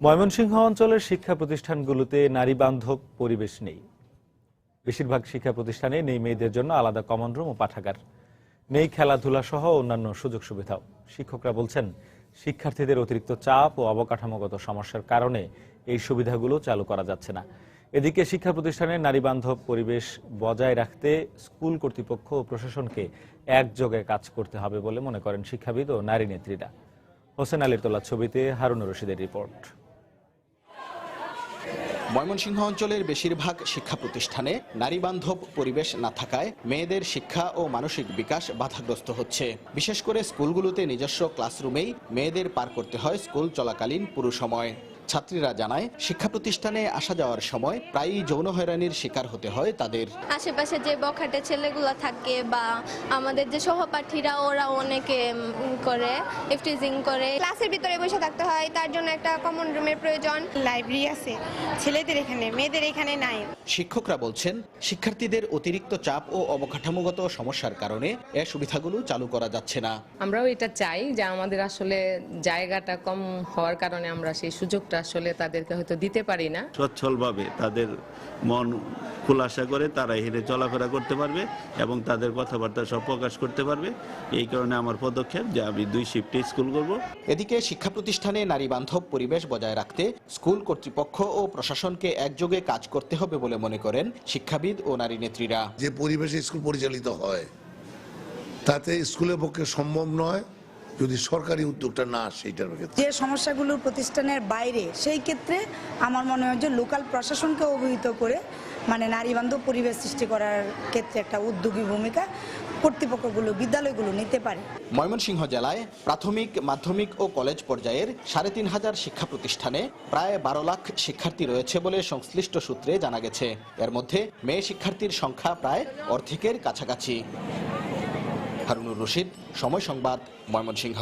ময়মনসিংহ অঞ্চলের শিক্ষা প্রতিষ্ঠানগুলোতে নারী বান্ধব পরিবেশ নেই। বেশিরভাগ শিক্ষা প্রতিষ্ঠানে নেই মেয়েদের জন্য আলাদা কমন রুম ও পাঠাগার। নেই খেলাধুলা সহ অন্যান্য সুযোগ সুবিধাও। শিক্ষকরা বলছেন, শিক্ষার্থীদের অতিরিক্ত চাপ ও অবকাঠামোগত সমস্যার কারণে এই সুবিধাগুলো চালু করা যাচ্ছে না। এদিকে শিক্ষা প্রতিষ্ঠানে নারী বান্ধব পরিবেশ বজায় রাখতে স্কুল কর্তৃপক্ষ ও প্রশাসনকে একযোগে কাজ করতে হবে বলে মনে করেন শিক্ষাবিদ ও নারী নেত্রীরা। হোসেন আলীর তোলা ছবিতে হারুন রশিদের রিপোর্ট। ময়মনসিংহ অঞ্চলের বেশিরভাগ শিক্ষা প্রতিষ্ঠানে নারী বান্ধব পরিবেশ না থাকায় মেয়েদের শিক্ষা ও মানসিক বিকাশ বাধাগ্রস্ত হচ্ছে। বিশেষ করে স্কুলগুলোতে নিজস্ব ক্লাসরুমেই মেয়েদের পার করতে হয় স্কুল চলাকালীন পুরো সময়। ছাত্রীরা জানায় শিক্ষা প্রতিষ্ঠানে আসা যাওয়ার সময় প্রায়ই যৌন হয়রানির শিকার হতে হয় তাদের। আশেপাশে যে বখাটে ছেলেগুলো থাকে বা আমাদের যে সহপাঠীরা ওরা অনেকে করে ইফটিজিং করে। ক্লাসের ভিতরে বসে থাকতে হয় তার জন্য একটা কমন রুমের প্রয়োজন। লাইব্রেরি আছে ছেলেদের এখানে মেয়েদের এখানে নাই। শিক্ষকরা বলছেন শিক্ষার্থীদের অতিরিক্ত চাপ ও অবকাঠামোগত সমস্যার কারণে এ সুবিধাগুলো চালু করা যাচ্ছে না। আমরাও এটা চাই যে আমাদের আসলে জায়গাটা কম হওয়ার কারণে আমরা সেই সুযোগটা আসলে তাদেরকে হয়তো দিতে পারি না। সচ্ছলভাবে তাদের মন খোলাসা করে তারা হেঁটে চলাফেরা করতে পারবে এবং তাদের কথাবার্তা সব প্রকাশ করতে পারবে। এই কারণে আমার পদক্ষেপ যে আমি দুই শিফটে স্কুল করব। এদিকে শিক্ষা প্রতিষ্ঠানে নারী বান্ধব পরিবেশ বজায় রাখতে স্কুল কর্তৃপক্ষ ও প্রশাসনকে একযোগে কাজ করতে হবে বলে মনে করেন শিক্ষাবিদ ও নারী নেত্রীরা। যে পরিবেশে স্কুল পরিচালিত হয় তাতে স্কুলের পক্ষে সম্ভব নয়। যদি সরকারি উদ্যোগটা না আসে এটার ক্ষেত্রে যে সমস্যাগুলো প্রতিষ্ঠানের বাইরে সেই ক্ষেত্রে আমার মনে হয় যে লোকাল প্রশাসনকে অবহিত করে মানে নারী বান্ধব পরিবেশ সৃষ্টি করার ক্ষেত্রে একটা উদ্যোগী ভূমিকা কর্তৃপক্ষগুলো বিদ্যালয়গুলো নিতে পারে। ময়মনসিংহ জেলায় প্রাথমিক মাধ্যমিক ও কলেজ পর্যায়ের সাড়ে তিন হাজার শিক্ষা প্রতিষ্ঠানে প্রায় বারো লাখ শিক্ষার্থী রয়েছে বলে সংশ্লিষ্ট সূত্রে জানা গেছে। এর মধ্যে মেয়ে শিক্ষার্থীর সংখ্যা প্রায় অর্ধেকের কাছাকাছি। হারুনুর রশিদ সময় সংবাদ ময়মনসিংহ।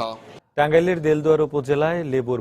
টাঙ্গাইলের দেলদুয়ার উপজেলায় লেবুর